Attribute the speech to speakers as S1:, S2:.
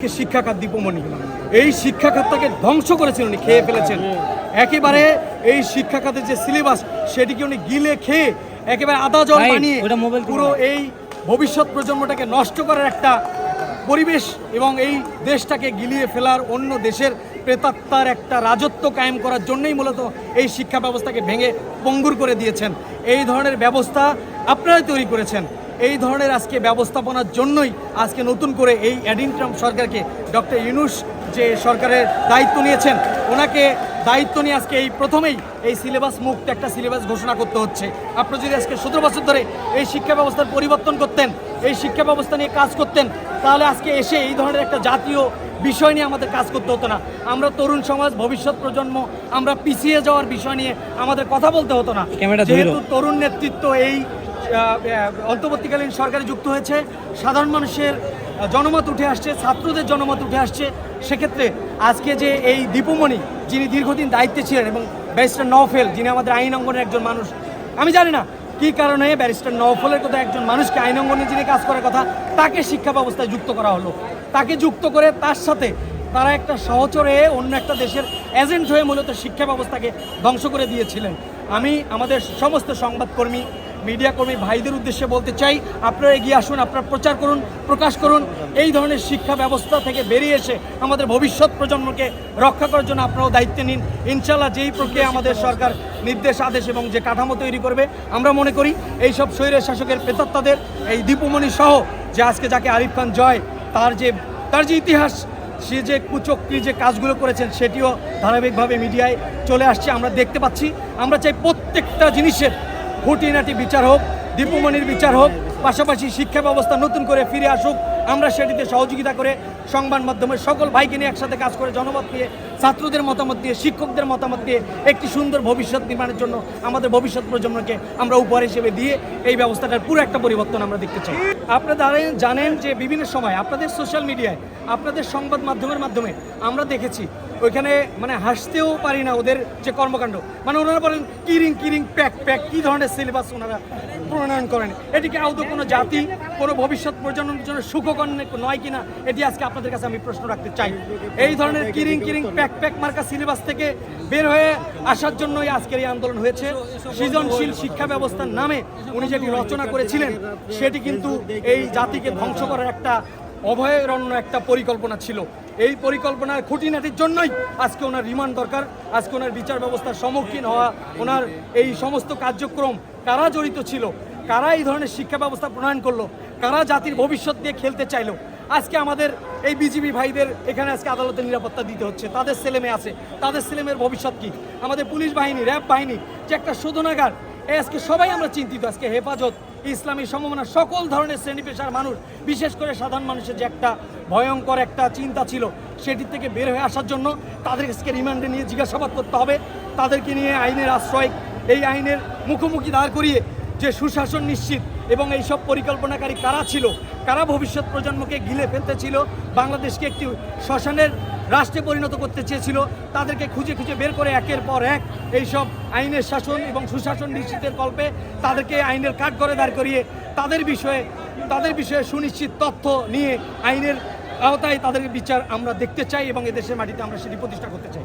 S1: শিক্ষা খাত দীপমণি এই শিক্ষা খাতটাকে ধ্বংস করেছেন উনি খেয়ে ফেলেছেন। একেবারে এই শিক্ষা খাতের যে সিলেবাস সেটিকে উনি গিলে খেয়ে একেবারে আদা জল বানিয়ে পুরো এই ভবিষ্যৎ প্রজন্মটাকে নষ্ট করার একটা পরিবেশ এবং এই দেশটাকে গিলিয়ে ফেলার অন্য দেশের প্রেতাত্মার একটা রাজত্ব কায়েম করার জন্যই মূলত এই শিক্ষা ব্যবস্থাকে ভেঙে পঙ্গুর করে দিয়েছেন। এই ধরনের ব্যবস্থা আপনারাই তৈরি করেছেন। এই ধরনের আজকে ব্যবস্থাপনার জন্যই আজকে নতুন করে এই অ্যাডিং ট্রাম্প সরকারকে ডক্টর ইউনুস যে সরকারের দায়িত্ব নিয়েছেন ওনাকে দায়িত্ব নিয়ে আজকে এই প্রথমেই এই সিলেবাস মুক্ত একটা সিলেবাস ঘোষণা করতে হচ্ছে। আপনারা যদি আজকে সতেরো বছর ধরে এই শিক্ষা ব্যবস্থার পরিবর্তন করতেন এই শিক্ষা ব্যবস্থা নিয়ে কাজ করতেন তাহলে আজকে এসে এই ধরনের একটা জাতীয় বিষয় নিয়ে আমাদের কাজ করতে হতো না। আমরা তরুণ সমাজ ভবিষ্যৎ প্রজন্ম আমরা পিছিয়ে যাওয়ার বিষয় নিয়ে আমাদের কথা বলতে হতো না। যেহেতু তরুণ নেতৃত্ব এই অন্তর্বর্তীকালীন সরকারে যুক্ত হয়েছে। সাধারণ মানুষের জনমত উঠে আসছে, ছাত্রদের জনমত উঠে আসছে। সেক্ষেত্রে আজকে যে এই দীপুমণি, যিনি দীর্ঘদিন দায়িত্বে ছিলেন এবং ব্যারিস্টার নওফেল, যিনি আমাদের আইন অঙ্গনের একজন মানুষ, আমি জানি না কী কারণে ব্যারিস্টার নওফলের কথা একজন মানুষকে আইন অঙ্গনে যিনি কাজ করার কথা, তাকে শিক্ষা ব্যবস্থায় যুক্ত করা হলো। তাকে যুক্ত করে তার সাথে তারা একটা সহচরে অন্য একটা দেশের এজেন্ট হয়ে মূলত শিক্ষা ব্যবস্থাকে ধ্বংস করে দিয়েছিলেন। আমি আমাদের সমস্ত সংবাদকর্মী মিডিয়া কর্মী ভাইদের উদ্দেশ্যে বলতে চাই, আপনারা এগিয়ে আসুন, আপনারা প্রচার করুন, প্রকাশ করুন। এই ধরনের শিক্ষা ব্যবস্থা থেকে বেরিয়ে এসে আমাদের ভবিষ্যৎ প্রজন্মকে রক্ষা করার জন্য আপনারাও দায়িত্ব নিন। ইনশাল্লাহ যেই প্রক্রিয়া আমাদের সরকার নির্দেশ, আদেশ এবং যে কাঠামো তৈরি করবে, আমরা মনে করি এই সব স্বৈরের শাসকের প্রেতাত্মাদের, এই দীপুমণি সহ যে আজকে যাকে আরিফ খান জয়, তার যে তার যে ইতিহাস, সে যে কুচক্রি যে কাজগুলো করেছেন, সেটিও ধারাবাহিকভাবে মিডিয়ায় চলে আসছে, আমরা দেখতে পাচ্ছি। আমরা চাই প্রত্যেকটা জিনিসের খুঁটিনাটি বিচার হোক, দীপুমণির বিচার হোক, পাশাপাশি শিক্ষা ব্যবস্থা নতুন করে ফিরে আসুক, আমরা সেটিতে সহযোগিতা করে সংবাদ মাধ্যমের সকল ভাইকে নিয়ে একসাথে কাজ করে জনমত নিয়ে ছাত্রদের মতামত দিয়ে, শিক্ষকদের মতামত দিয়ে একটি সুন্দর ভবিষ্যৎ নির্মাণের জন্য আমাদের ভবিষ্যৎ প্রজন্মকে আমরা উপহার হিসেবে দিয়ে এই ব্যবস্থাটার পুরো একটা পরিবর্তন আমরা দেখতে চাই। আপনারা জানেন- যে বিভিন্ন সময় আপনাদের সোশ্যাল মিডিয়ায় আপনাদের সংবাদ মাধ্যমের মাধ্যমে আমরা দেখেছি, ওইখানে মানে হাসতেও পারি না ওদের যে কর্মকাণ্ড। মানে ওনারা বলেন, কিরিং কিরিং, প্যাক প্যাক, কী ধরনের সিলেবাস ওনারা প্রণয়ন করেন? এটিকে আদৌ কোনো জাতি, কোনো ভবিষ্যৎ প্রজন্মের জন্য সুখকর নয় কিনা, এটি আজকে আপনাদের কাছে আমি প্রশ্ন রাখতে চাই। এই ধরনের কিরিং কিরিং, প্যাক প্যাক মার্কা সিলেবাস থেকে বের হয়ে আসার জন্যই আজকের এই আন্দোলন হয়েছে। সৃজনশীল শিক্ষা ব্যবস্থার নামে উনি যেটি রচনা করেছিলেন, সেটি কিন্তু এই জাতিকে ধ্বংস করার একটা অভয়ারণ্য, একটা পরিকল্পনা ছিল। এই পরিকল্পনার খুঁটিনাটির জন্যই আজকে ওনার রিমান্ড দরকার। আজকে ওনার বিচার ব্যবস্থার সম্মুখীন হওয়া, ওনার এই সমস্ত কার্যক্রম কারা জড়িত ছিল, কারা এই ধরনের শিক্ষা ব্যবস্থা প্রণয়ন করল, কারা জাতির ভবিষ্যৎ দিয়ে খেলতে চাইলো আজকে আমাদের এই বিজিবি ভাইদের এখানে আজকে আদালতে নিরাপত্তা দিতে হচ্ছে। তাদের ছেলে মেয়ে আছে। তাদের ছেলে মেয়ের ভবিষ্যৎ কি? আমাদের পুলিশ বাহিনী, র্যাব বাহিনী, যে একটা শোধনাগার আজকে সবাই আমরা চিন্তিত। আজকে হেফাজত, ইসলামী সম্ভাবনা সকল ধরনের শ্রেণি পেশার মানুষ, বিশেষ করে সাধারণ মানুষের যে একটা ভয়ঙ্কর একটা চিন্তা ছিল, সেটি থেকে বের হয়ে আসার জন্য তাদের আজকে রিমান্ডে নিয়ে জিজ্ঞাসাবাদ করতে হবে। তাদেরকে নিয়ে আইনের আশ্রয়, এই আইনের মুখোমুখি দাঁড় করিয়ে যে সুশাসন নিশ্চিত এবং এইসব পরিকল্পনাকারী কারা ছিল কারা ভবিষ্যৎ প্রজন্মকে গিলে ফেলতে ছিল, বাংলাদেশকে একটি শ্মশানের রাষ্ট্রে পরিণত করতে চেয়েছিল, তাদেরকে খুঁজে খুঁজে বের করে একের পর এক এইসব আইনের শাসন এবং সুশাসন নিশ্চিতের কল্পে তাদেরকে আইনের কাঠ করে দাঁড় করিয়ে তাদের বিষয়ে তাদের বিষয়ে সুনিশ্চিত তথ্য নিয়ে আইনের আওতায় তাদের বিচার আমরা দেখতে চাই এবং এদেশের মাটিতে আমরা সেটি প্রতিষ্ঠা করতে চাই।